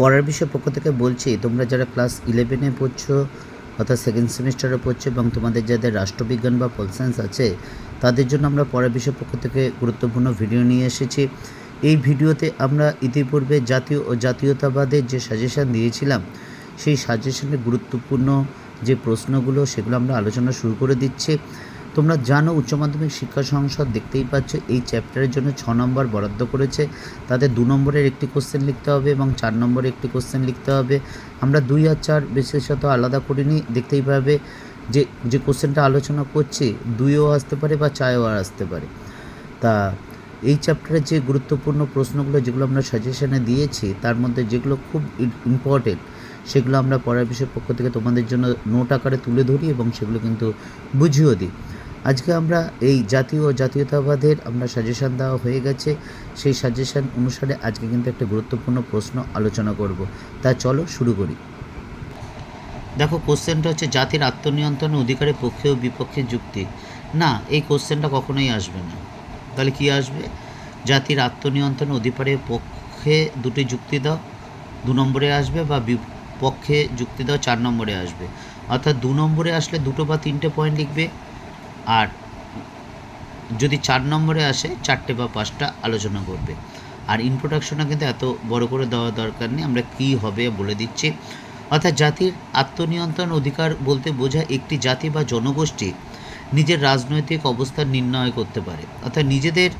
পড়ার বিষয় পক্ষ থেকে বলছি, তোমরা যারা ক্লাস ইলেভেনে পড়ছো অর্থাৎ সেকেন্ড সেমিস্টারে পড়ছো এবং তোমাদের যাদের রাষ্ট্রবিজ্ঞান বা পল সায়েন্স আছে, তাদের জন্য আমরা পড়ার বিষয় পক্ষ থেকে গুরুত্বপূর্ণ ভিডিও নিয়ে এসেছি। এই ভিডিওতে আমরা ইতিপূর্বে জাতীয় ও জাতীয়তাবাদের যে সাজেশান দিয়েছিলাম, সেই সাজেশনের গুরুত্বপূর্ণ যে প্রশ্নগুলো, সেগুলো আমরা আলোচনা শুরু করে দিচ্ছি। তোমরা জানো, উচ্চ মাধ্যমিক শিক্ষা সংসদ দেখতেই পাচ্ছ, এই চ্যাপ্টারের জন্য ছ নম্বর বরাদ্দ করেছে। তাদের দু নম্বরের একটি কোশ্চেন লিখতে হবে এবং চার নম্বরে একটি কোশ্চেন লিখতে হবে। আমরা দুই আর চার বিশেষত আলাদা করিনি, দেখতেই পাবে যে যে কোশ্চেনটা আলোচনা করছি, দুইও আসতে পারে বা চারও আসতে পারে। তা এই চ্যাপ্টারের যে গুরুত্বপূর্ণ প্রশ্নগুলো যেগুলো আমরা সাজেশনে দিয়েছি, তার মধ্যে যেগুলো খুব ইম্পর্টেন্ট সেগুলো আমরা পড়ার বিষয়ের পক্ষ থেকে তোমাদের জন্য নোট আকারে তুলে ধরি এবং সেগুলো কিন্তু বুঝিয়েও দিই। আজকে আমরা এই জাতীয় জাতীয়তাবাদের আমরা সাজেশান দেওয়া হয়ে গেছে। সেই সাজেশান অনুসারে আজকে কিন্তু একটা গুরুত্বপূর্ণ প্রশ্ন আলোচনা করব। তা চলো শুরু করি। দেখো কোশ্চেনটা হচ্ছে জাতির আত্মনিয়ন্ত্রণ অধিকারের পক্ষে ও বিপক্ষে যুক্তি। না, এই কোশ্চেনটা কখনোই আসবে না। তাহলে কি আসবে? জাতির আত্মনিয়ন্ত্রণ অধিকারের পক্ষে দুটি যুক্তি দাও। দু নম্বরে আসবে বা বিপক্ষে যুক্তি দাও, চার নম্বরে আসবে। অর্থাৎ দু নম্বরে আসলে দুটো বা তিনটে পয়েন্ট লিখবে। আর যদি চার নম্বরে আসে, চারটে বা পাঁচটা আলোচনা করবে। আর ইন্ট্রোডাকশনটা কিন্তু এত বড় করে দেওয়া দরকার নেই, আমরা কি হবে বলে দিচ্ছি। অর্থাৎ জাতির আত্মনিয়ন্ত্রণ অধিকার বলতে বোঝায় একটি জাতি বা জনগোষ্ঠী নিজের রাজনৈতিক অবস্থান নির্ণয় করতে পারে। অর্থাৎ নিজেদের,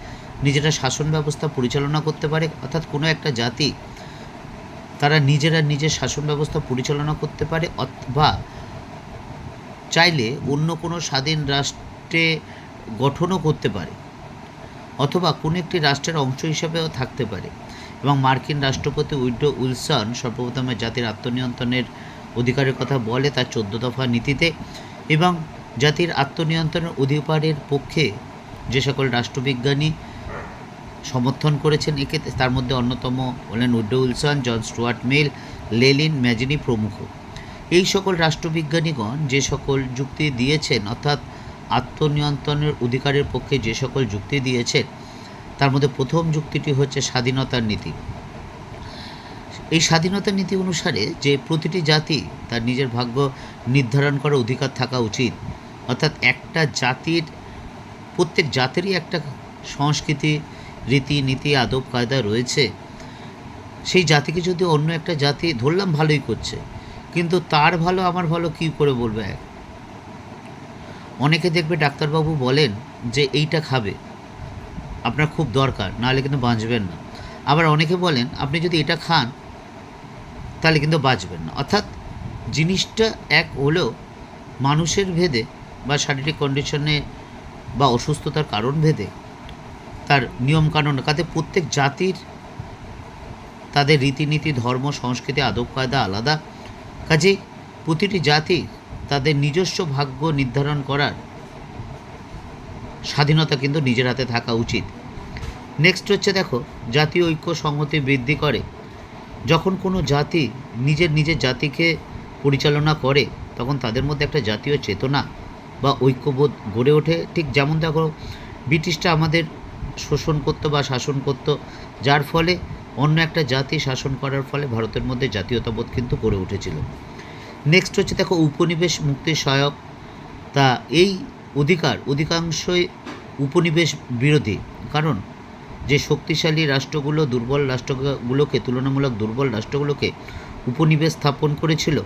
নিজেরা শাসন ব্যবস্থা পরিচালনা করতে পারে। অর্থাৎ কোনো একটা জাতি তারা নিজেরা নিজের শাসন ব্যবস্থা পরিচালনা করতে পারে। অথবা চাইলে অন্য কোনো স্বাধীন রাষ্ট্রে গঠনও করতে পারে অথবা কোনো একটি রাষ্ট্রের অংশ হিসেবেও থাকতে পারে এবং মার্কিন রাষ্ট্রপতি উইডো উইলসন সর্বপ্রথমে জাতির আত্মনিয়ন্ত্রণের অধিকারের কথা বলে তার চোদ্দ দফা নীতিতে এবং জাতির আত্মনিয়ন্ত্রণের অধিকারের পক্ষে যে সকল রাষ্ট্রবিজ্ঞানী সমর্থন করেছেন একে তার মধ্যে অন্যতম হলেন উড্ডো উইলসন, জন স্টুয়ার্ট মিল, লেলিন ম্যাজিনি প্রমুখ। এই সকল রাষ্ট্রবিজ্ঞানীগণ যে সকল যুক্তি দিয়েছেন, অর্থাৎ আত্মনিয়ন্ত্রণের অধিকারের পক্ষে যে সকল যুক্তি দিয়েছেন তার মধ্যে প্রথম যুক্তিটি হচ্ছে স্বাধীনতার নীতি। এই স্বাধীনতার নীতি অনুসারে যে প্রতিটি জাতি তার নিজের ভাগ্য নির্ধারণ করার অধিকার থাকা উচিত। অর্থাৎ একটা জাতির, প্রত্যেক জাতেরই একটা সংস্কৃতি, রীতি, নীতি, আদব, কায়দা রয়েছে। সেই জাতিকে যদি অন্য একটা জাতি, ধরলাম ভালোই করছে, কিন্তু তার ভালো, আমার ভালো কী করে বলবে? এক অনেকে দেখবে ডাক্তারবাবু বলেন যে এইটা খাবে। আপনার খুব দরকার, নাহলে কিন্তু বাঁচবেন না। আবার অনেকে বলেন, আপনি যদি এটা খান, তাহলে কিন্তু বাঁচবেন না। অর্থাৎ জিনিসটা এক হলেও মানুষের ভেদে বা শারীরিক কন্ডিশনে বা অসুস্থতার কারণ ভেদে তার নিয়মকানুন কাতে প্রত্যেক জাতির তাদের রীতিনীতি, ধর্ম, সংস্কৃতি আদব কায়দা আলাদা। কাজে প্রতিটি জাতি তাদের নিজস্ব ভাগ্য নির্ধারণ করার স্বাধীনতা কিন্তু নিজের হাতে থাকা উচিত। নেক্সট হচ্ছে দেখো, জাতীয় ঐক্য সংহতি বৃদ্ধি করে। যখন কোনো জাতি নিজের নিজের জাতিকে পরিচালনা করে, তখন তাদের মধ্যে একটা জাতীয় চেতনা বা ঐক্যবোধ গড়ে ওঠে। ঠিক যেমন দেখো, ব্রিটিশরা আমাদের শোষণ করতো বা শাসন করতো, যার ফলে অন্য একটা জাতি শাসন করার ফলে ভারতের মধ্যে জাতীয়তাবোধ কিন্তু গড়ে উঠেছিল। নেক্সট হচ্ছে দেখো উপনিবেশ মুক্তির সহায়ক। তা এই অধিকার অধিকাংশই উপনিবেশ বিরোধী। কারণ যে শক্তিশালী রাষ্ট্রগুলো দুর্বল রাষ্ট্রগুলোকে, তুলনামূলক দুর্বল রাষ্ট্রগুলোকে উপনিবেশ স্থাপন করেছিল,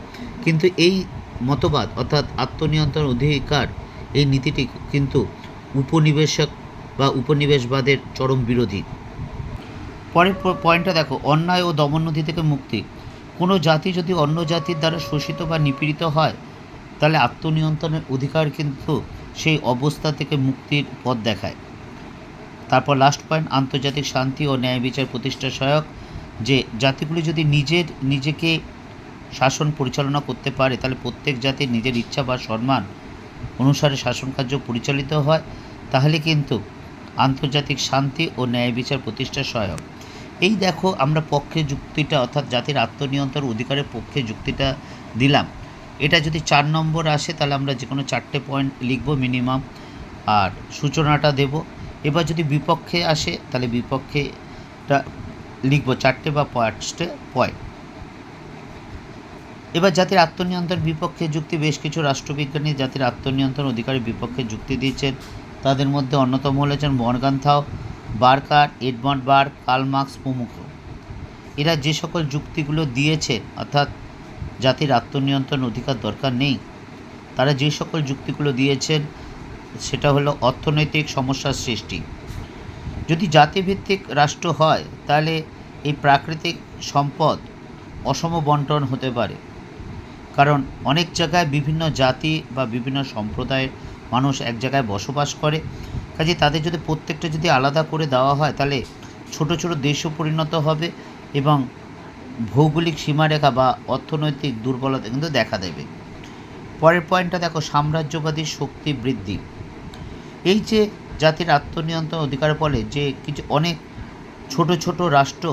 কিন্তু এই মতবাদ অর্থাৎ আত্মনিয়ন্ত্রণ অধিকার, এই নীতিটি কিন্তু উপনিবেশক বা উপনিবেশবাদের চরম বিরোধী। পরের পয়েন্টটা দেখো, অন্যায় ও দমননদী থেকে মুক্তি। কোনো জাতি যদি অন্য জাতির দ্বারা শোষিত বা নিপীড়িত হয়, তাহলে আত্মনিয়ন্ত্রণের অধিকার কিন্তু সেই অবস্থা থেকে মুক্তির পথ দেখায়। তারপর লাস্ট পয়েন্ট আন্তর্জাতিক শান্তি ও ন্যায় বিচার প্রতিষ্ঠা সহায়ক। যে জাতিগুলি যদি নিজের, নিজেকে শাসন পরিচালনা করতে পারে, তাহলে প্রত্যেক জাতির নিজের ইচ্ছা বা সম্মান অনুসারে শাসন কার্য পরিচালিত হয়। তাহলে কিন্তু আন্তর্জাতিক শান্তি ও ন্যায় বিচার প্রতিষ্ঠা সহায়ক। এই দেখো আমরা পক্ষে যুক্তিটা, অর্থাৎ জাতির আত্মনিয়ন্ত্রণ অধিকারের পক্ষে যুক্তিটা দিলাম। এটা যদি চার নম্বর আসে, তাহলে আমরা যে কোনো চারটে পয়েন্ট লিখব মিনিমাম আর সূচনাটা দেব। এবার যদি বিপক্ষে আসে, তাহলে বিপক্ষেটা লিখব চারটে বা পাঁচটে পয়েন্ট এবার জাতির আত্মনিয়ন্ত্রণ বিপক্ষে যুক্তি, বেশ কিছু রাষ্ট্রবিজ্ঞানী জাতির আত্মনিয়ন্ত্রণ অধিকারের বিপক্ষে যুক্তি দিয়েছেন। তাদের মধ্যে অন্যতম হলেছেন Morgenthau Barker, Edmund Burke Karl Marx প্রমুখ। এরা যে সকল যুক্তিগুলো দিয়েছে, অর্থাৎ জাতির আত্মনিয়ন্ত্রণ অধিকার দরকার নেই, তারা যে সকল যুক্তিগুলো দিয়েছেন, সেটা হলো অর্থনৈতিক সমস্যার সৃষ্টি। যদি জাতিভিত্তিক রাষ্ট্র হয়, তাহলে এই প্রাকৃতিক সম্পদ অসম বন্টন হতে পারে। কারণ অনেক জায়গায় বিভিন্ন জাতি বা বিভিন্ন সম্প্রদায়ের মানুষ এক জায়গায় বসবাস করে কাজে তাদের যদি প্রত্যেকটা যদি আলাদা করে দেওয়া হয়, তাহলে ছোট ছোট দেশও পরিণত হবে এবং ভৌগোলিক সীমারেখা বা অর্থনৈতিক দুর্বলতা কিন্তু দেখা দেবে। পরের পয়েন্টটা দেখো, সাম্রাজ্যবাদী শক্তি বৃদ্ধি। এই যে জাতির আত্মনিয়ন্ত্রণ অধিকার ফলে যে কিছু অনেক ছোট ছোট রাষ্ট্র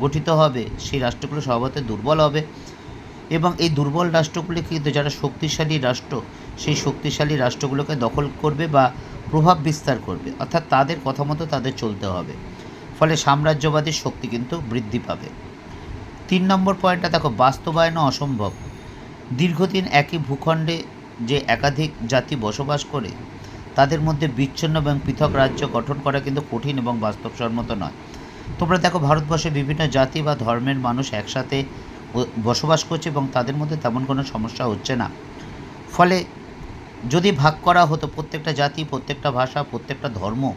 গঠিত হবে, সেই রাষ্ট্রগুলো স্বভাবতই দুর্বল হবে এবং এই দুর্বল রাষ্ট্রগুলি কিন্তু যারা শক্তিশালী রাষ্ট্র, সেই শক্তিশালী রাষ্ট্রগুলোকে দখল করবে বা প্রভাব বিস্তার করবে, অর্থাৎ তাদের কথা মতো তাদের চলতে হবে। ফলে সাম্রাজ্যবাদী শক্তি কিন্তু বৃদ্ধি পাবে। তিন নম্বর পয়েন্টটা দেখো বাস্তবায়নও অসম্ভব। দীর্ঘদিন একই ভূখণ্ডে যে একাধিক জাতি বসবাস করে, তাদের মধ্যে বিচ্ছিন্ন এবং পৃথক রাজ্য গঠন করা কিন্তু কঠিন এবং বাস্তবসম্মত নয়। তোমরা দেখো, ভারতবর্ষে বিভিন্ন জাতি বা ধর্মের মানুষ একসাথে বসবাস করছে এবং তাদের মধ্যে তেমন কোনো সমস্যা হচ্ছে না। ফলে যদি ভাগ করা হতো প্রত্যেকটা জাতি, প্রত্যেকটা ভাষা, প্রত্যেকটা ধর্ম,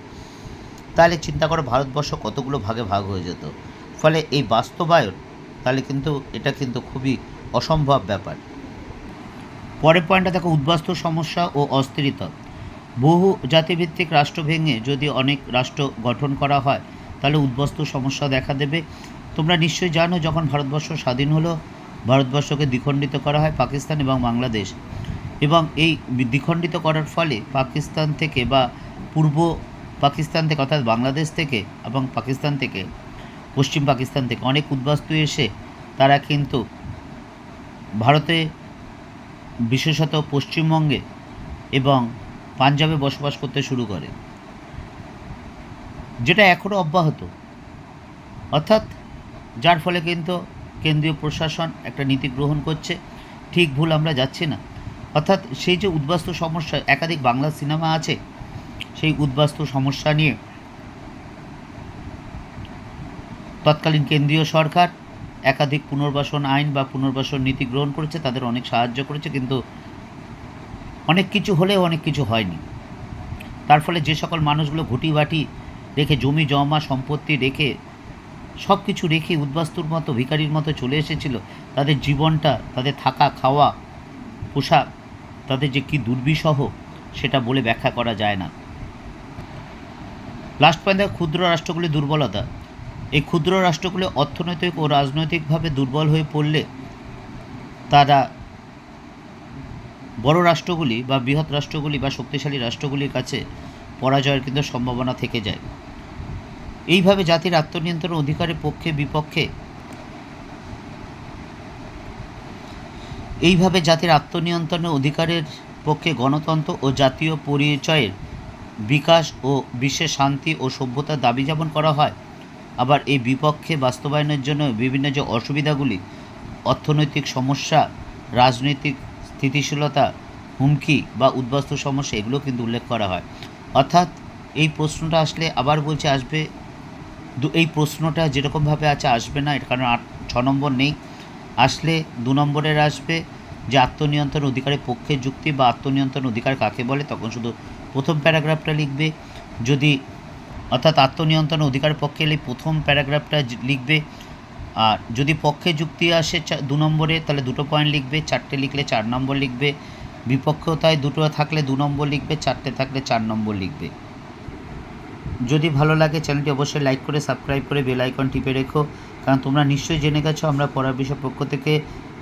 তাহলে চিন্তা করো ভারতবর্ষ কতগুলো ভাগে ভাগ হয়ে যেত। ফলে এই বাস্তবায়ন, তাহলে কিন্তু এটা কিন্তু খুবই অসম্ভব ব্যাপার। পরের পয়েন্টটা দেখো, উদ্বাস্তু সমস্যা ও অস্থিরতা। বহু জাতিভিত্তিক রাষ্ট্র ভেঙে যদি অনেক রাষ্ট্র গঠন করা হয়, তাহলে উদ্বাস্তু সমস্যা দেখা দেবে। তোমরা নিশ্চয়ই জানো, যখন ভারতবর্ষ স্বাধীন হলো, ভারতবর্ষকে দ্বিখণ্ডিত করা হয় পাকিস্তান এবং বাংলাদেশ। এবং এই দ্বিখণ্ডিত করার ফলে পাকিস্তান থেকে বা পূর্ব পাকিস্তান থেকে অর্থাৎ বাংলাদেশ থেকে এবং পাকিস্তান থেকে, পশ্চিম পাকিস্তান থেকে অনেক উদ্বাস্তু এসে তারা কিন্তু ভারতে বিশেষত পশ্চিমবঙ্গে এবং পাঞ্জাবে বসবাস করতে শুরু করে, যেটা এখনও অব্যাহত। অর্থাৎ যার ফলে কিন্তু কেন্দ্রীয় প্রশাসন একটা নীতি গ্রহণ করছে, ঠিক ভুল আমরা যাচ্ছি না। অর্থাৎ সেই যে উদ্বাস্তু সমস্যা, একাধিক বাংলা সিনেমা আছে, সেই উদ্বাস্তু সমস্যা নিয়ে তৎকালীন কেন্দ্রীয় সরকার একাধিক পুনর্বাসন আইন বা পুনর্বাসন নীতি গ্রহণ করেছে, তাদের অনেক সাহায্য করেছে, কিন্তু অনেক কিছু হলেও অনেক কিছু হয়নি। তার ফলে যে সকল মানুষগুলো ঘুটি বাটি রেখে, জমি, জমা, সম্পত্তি রেখে সব কিছু রেখে উদ্বাস্তুর মতো, ভিখারির মতো চলে এসেছিল, তাদের জীবনটা, তাদের থাকা, খাওয়া, পোশাক তাদের যে কী দুর্বিষহ, সেটা বলে ব্যাখ্যা করা যায় না। লাস্ট পয়েন্ট ক্ষুদ্র রাষ্ট্রগুলির দুর্বলতা। এই ক্ষুদ্র রাষ্ট্রগুলি অর্থনৈতিক ও রাজনৈতিকভাবে দুর্বল হয়ে পড়লে তারা বড় রাষ্ট্রগুলি বা বৃহৎ রাষ্ট্রগুলি বা শক্তিশালী রাষ্ট্রগুলির কাছে পরাজয়ের কিন্তু সম্ভাবনা থেকে যায়। এইভাবে জাতির আত্মনিয়ন্ত্রণ অধিকারের পক্ষে, বিপক্ষে এইভাবে জাতির আত্মনিয়ন্ত্রণের অধিকারের পক্ষে গণতন্ত্র ও জাতীয় পরিচয়ের বিকাশ ও বিশ্বের শান্তি ও সভ্যতার দাবি যেমন করা হয়। আবার এই বিপক্ষে বাস্তবায়নের জন্য বিভিন্ন যে অসুবিধাগুলি, অর্থনৈতিক সমস্যা, রাজনৈতিক স্থিতিশীলতা, হুমকি বা উদ্বাস্তু সমস্যা, এগুলো কিন্তু উল্লেখ করা হয়। অর্থাৎ এই প্রশ্নটা আসলে আবার বলছে, আসবে এই প্রশ্নটা যেরকমভাবে আছে, আসবে না, এর কারণ আট ছ নম্বর নেই। আসলে দু নম্বরের আসবে যে আত্মনিয়ন্ত্রণ অধিকারের পক্ষে যুক্তি বা আত্মনিয়ন্ত্রণ অধিকার কাকে বলে, তখন শুধু প্রথম প্যারাগ্রাফটা লিখবে। যদি অর্থাৎ আত্মনিয়ন্ত্রণ অধিকারের পক্ষে এলে প্রথম প্যারাগ্রাফটা লিখবে। আর যদি পক্ষে যুক্তি আসে দু নম্বরে, তাহলে দুটো পয়েন্ট লিখবে। চারটে লিখলে চার নম্বর লিখবে। বিপক্ষতায় দুটো থাকলে দু নম্বর লিখবে। চারটে থাকলে চার নম্বর লিখবে। যদি ভালো লাগে, চ্যানেলটি অবশ্যই লাইক করে, সাবস্ক্রাইব করে, বেল আইকন টিপে রেখো। কারণ তোমরা নিশ্চয়ই জেনে গেছো, আমরা পড়ার বিষয় পক্ষ থেকে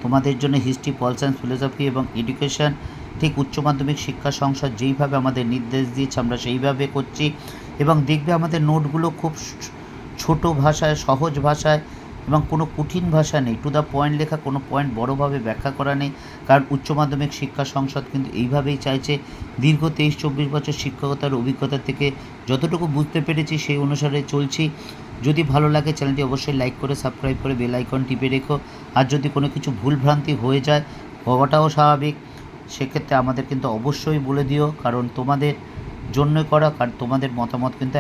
তোমাদের জন্য হিস্ট্রি পল সায়েন্স ফিলোসফি এবং এডুকেশন ঠিক উচ্চ মাধ্যমিক শিক্ষা সংসদ যেইভাবে আমাদের নির্দেশ দিয়েছে, আমরা সেইভাবে করছি এবং দেখবে আমাদের নোটগুলো খুব ছোট ভাষায়, সহজ ভাষায় এবং কোনো কঠিন ভাষা নেই। টু দ্য পয়েন্ট লেখা, কোনো পয়েন্ট বড়োভাবে ব্যাখ্যা করা নেই। কারণ উচ্চ মাধ্যমিক শিক্ষা সংসদ কিন্তু এইভাবেই চাইছে, দীর্ঘ তেইশ চব্বিশ বছর শিক্ষকতার অভিজ্ঞতা থেকে যতটুকু বুঝতে পেরেছি সেই অনুসারে চলছি। যদি ভালো লাগে, চ্যানেলটি অবশ্যই লাইক করে সাবস্ক্রাইব করে বেল আইকন টিপে রেখো। আর যদি কোনো কিছু ভুলভ্রান্তি হয়ে যায়, হওয়াটাও স্বাভাবিক। সেক্ষেত্রে আমাদের কিন্তু অবশ্যই বলে দিও, কারণ তোমাদের জন্য করা, কারণ তোমাদের মতামত কিন্তু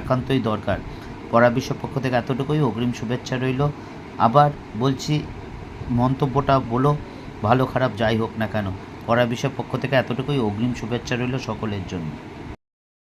একান্তই দরকার। পড়া বিশ্ব পক্ষ থেকে এতটুকুই, অগ্রিম শুভেচ্ছা রইল। আবার বলছি, মন্তব্যটা বলো, ভালো খারাপ যাই হোক না কেন, পড়া বিষয় পক্ষ থেকে এতটুকুই অগ্রিম শুভেচ্ছা রইল সকলের জন্য।